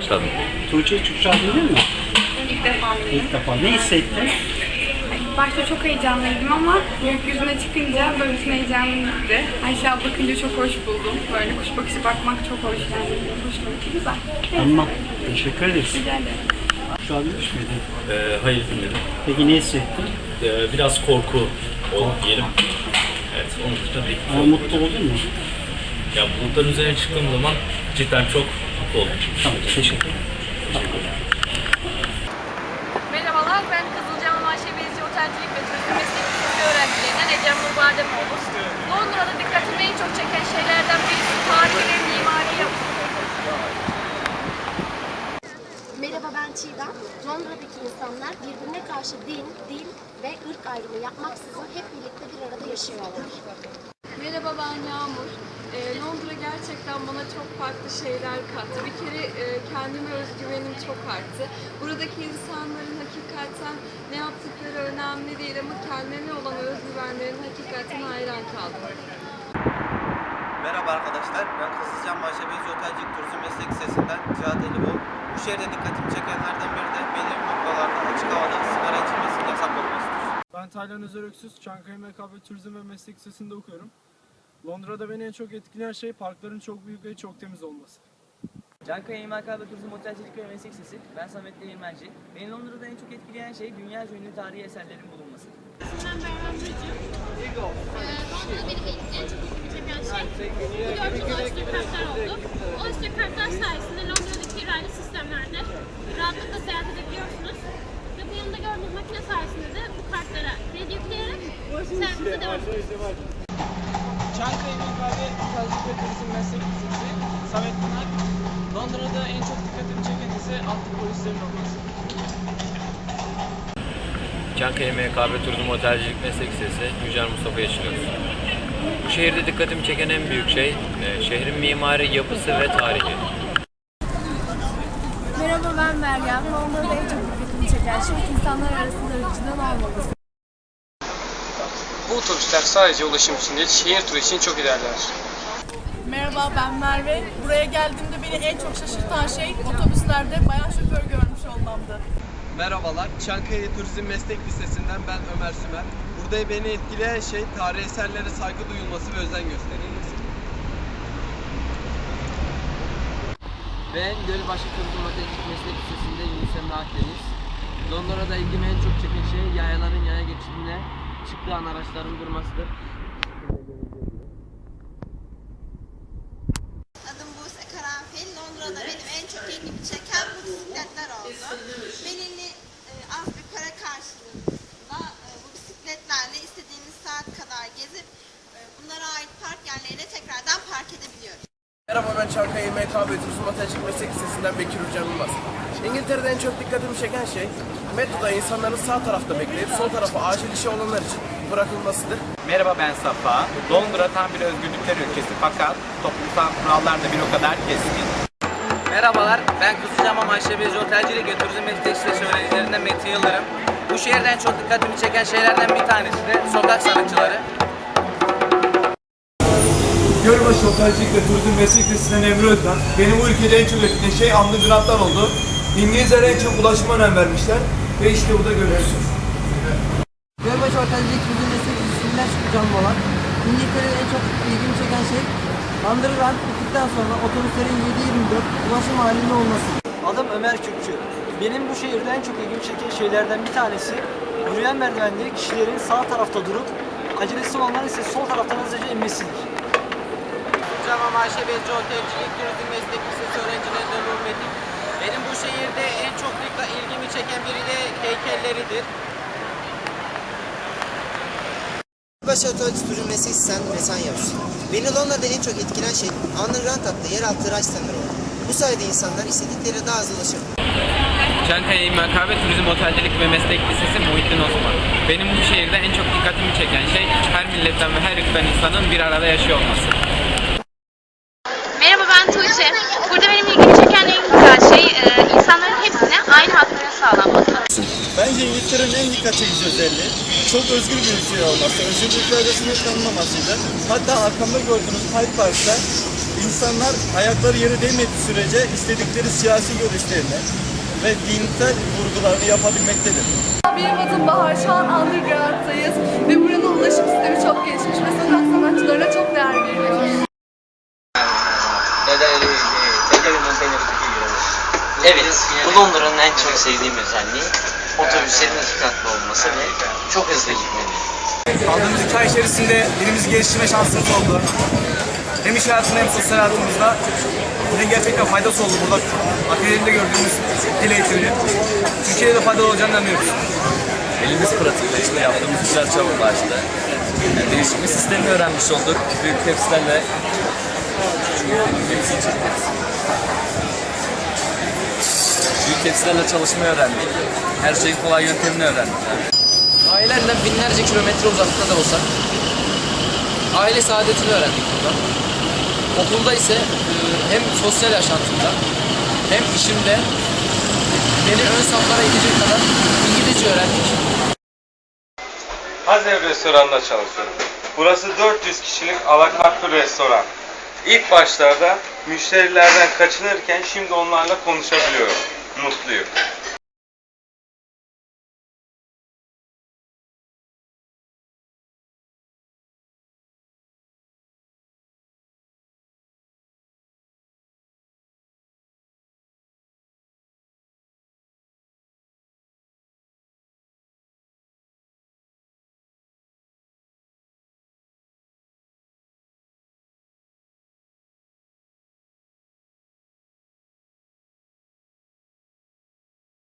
Başladım. Tuğçe hiç uçağa bindin mi? İlk defa mıyım? İlk defa. Ne hissettin? Başta çok heyecanlıydım ama gökyüzüne çıkınca böyle bütün heyecanım gitti. Aşağı bakınca çok hoş buldum. Böyle kuş bakışı bakmak çok hoş yani. Hoşuma gitti. Güzel. Tamam. Teşekkür ederiz. Rica ederim. Uçağa binmiş miydin? Ee, hayır dinledim. Peki ne hissettin? Ee, biraz korku oldu diyelim. Evet, onun dışında pek Ama mutlu oldun mu? Ya bulutların üzerine çıktığım zaman cidden çok mutlu oldum. Tamam. Teşekkür ederim. Merhabalar, ben Kızılcahamam Ayşe Beyazcı Otelcilik ve Turizm Meslek Lisesi öğrencilerinden Ecem Nur Bademoğlu. Londra'da dikkatimi en çok çeken şeylerden birisi tarihi ve mimari yapı. Merhaba ben Çiğdem. Londra'daki insanlar birbirine karşı din, dil ve ırk ayrımı yapmaksızın hep birlikte bir arada yaşıyorlar. Merhaba ben Yağmur. Ee, Londra gerçekten bana çok farklı şeyler kattı. Bir kere e, kendime özgüvenim çok arttı. Buradaki insanların hakikaten ne yaptıkları önemli değil ama kendilerine olan özgüvenlerine hakikaten hayran kaldım. Merhaba arkadaşlar, ben Kızılcahamam Ayşe Beyazcı Otelcilik Turizm Meslek Lisesi'nden Cihat Elibol. Bu şehirde dikkatimi çekenlerden biri de belirli noktalarda açık havada sigara içilmesinin yasak olmasıdır. Ben Taylan Özer Öksüz, Çankaya MKB Turizm ve Meslek Lisesi'nde okuyorum. Londra'da beni en çok etkileyen şey parkların çok büyük ve çok temiz olması. Cankaya İmar Turizm Otelcilik ve Meslek Lisesi. Ben Samet Değirmenci. Beni Londra'da en çok etkileyen şey dünya ünlü tarihi eserlerin bulunması. Ben Berhan Bıcı. Londra'da benim en çok ilgimi çeken şey bu gördüğünüz Oyster kartlar oldu. Oyster kartlar sayesinde Londra'daki raylı sistemlerde rahatlıkla seyahat edebiliyorsunuz. Ve bu yanında gördüğünüz makine sayesinde de bu kartlara kredi yükleyerek seyahatinize devam ediyorsunuz. Çankaya İmar ve Otelcilik ve Turizm Meslek Lisesi. Samet Pınar. Londra'da en çok dikkatimi çeken ise altı polislerin olması. Çankaya MKB Turizm Otelcilik Meslek Lisesi Yücel Mustafa yaşıyoruz. Bu şehirde dikkatimi çeken en büyük şey e, şehrin mimari yapısı ve tarihi. Merhaba ben Meryem. Londra'da en çok dikkatimi çeken şey insanlar arasında ırkçılığın olmaması. Bu otobüsler sadece ulaşım için değil, şehir turu için çok idealler. Merhaba ben Merve. Buraya geldiğimde beni en çok şaşırtan şey otobüslerde bayan şoför görmüş olmamdı. Merhabalar, Çankaya Turizm Meslek Lisesi'nden ben Ömer Sümer. Burada beni etkileyen şey tarihi eserlere saygı duyulması ve özen gösterilmesi. Ben Gölbaşı Turizm Otelcilik Meslek Lisesi'nde Yunus Emre Akdeniz. Londra'da ilgimi en çok çeken şey yayaların yaya geçidine çıktığı an araçların durmasıdır. Adım Buse Karanfil. Londra'da benim en çok ilgimi çeken bu bisikletler oldu. Belirli Ben Çankaya MKB Turizm Otelcilik Meslek Lisesi'nden Bekir Hürcan Yılmaz. İngiltere'de en çok dikkatimi çeken şey metroda insanların sağ tarafta bekleyip sol tarafa acil işi olanlar için bırakılmasıdır. Merhaba ben Safa. Londra tam bir özgürlükler ülkesi fakat toplumsal kurallar da bir o kadar keskin. Merhabalar, ben Kızılcahamam Ayşe Beyazcı Otelcilik ve Turizm Meslek Lisesi öğrencilerinden Metin Yıldırım. Bu şehirden çok dikkatimi çeken şeylerden bir tanesi de sokak sanatçıları. Gölbaşı Otelcilik ve Turizm Meslek Lisesi'nden Emre Özden. Beni bu ülkede en çok etkileyen şey undergroundlar oldu. İngilizler en çok ulaşıma önem vermişler ve işte burada görüyorsunuz. Gölbaşı Otelcilik Turizm Meslek Lisesi'nden çıkacağım olan İngiltere'de en çok ilgimi çeken şey Underground bittikten sonra otobüslerin 7-24 ulaşım halinde olması. Adım Ömer Kürkçü. Benim bu şehirde en çok ilgimi çeken şeylerden bir tanesi yürüyen merdivenleri kişilerin sağ tarafta durup acelesi olanların ise sol taraftan hızlıca inmesidir. Kızılcahamam Ayşe Beyazcı Otelcilik Turizm Meslek Lisesi öğrencilerinden Nur Metin. Benim bu şehirde en çok ilgimi çeken biri de heykelleridir. Gölbaşı Otelcilik Turizm Meslek Lisesi'nden Mesan Yavuz. Beni Londra'da en çok etkilen şey Underground adlı yeraltı raş sistemleri oldu. Bu sayede insanlar istedikleri daha hızlı ulaşabiliyor. Çankaya İMKB Turizm Otelcilik ve Meslek Lisesi Muhittin Osman. Benim bu şehirde en çok dikkatimi çeken şey her milletten ve her ırktan insanın bir arada yaşıyor olması. Merhaba ben Tuğçe. Burada benim ilgimi çeken en güzel şey e, insanların hepsine aynı hakların sağlanması. Bence İngiltere'nin en dikkat çekici özelliği çok özgür bir ülke olması, özgürlüklerde sınır tanınmamasıydı. Hatta arkamda gördüğünüz Hyde Park'ta insanlar ayakları yere değmediği sürece istedikleri siyasi görüşlerini ve dinsel vurgularını yapabilmektedir. Benim adım Bahar, şu an Underground'dayız ve buranın ulaşım sistemi çok gelişmiş ve sokak sanatçılarına çok değer veriliyor. Evet, bu Londra'nın en çok sevdiğim özelliği otobüslerin iki katlı olması ve çok hızlı gitmeli. Aldığımız iki ay içerisinde dilimizi geliştirme şansımız oldu. Hem iş hayatında hem sosyal hayatımızda bize gerçekten faydası oldu burada. Akademide gördüğümüz dil eğitiminin Türkiye'de de faydalı olacağını inanıyoruz. Elimiz pratikle içinde yaptığımız güzel çabukla açtı. Yani değişik bir sistemi öğrenmiş olduk. Büyük tepsilerle Hepsi için. Büyük tepsilerle çalışmayı öğrendik. Her şeyin kolay yöntemini öğrendik. Ailenden binlerce kilometre uzakta da olsak aile saadetini öğrendik burada. Okulda ise e, hem sosyal yaşantımda hem işimde beni ön saflara itecek kadar İngilizce öğrendik. Hazer Restoran'da çalışıyorum. Burası 400 kişilik alakart bir restoran. İlk başlarda müşterilerden kaçınırken şimdi onlarla konuşabiliyorum. no seco.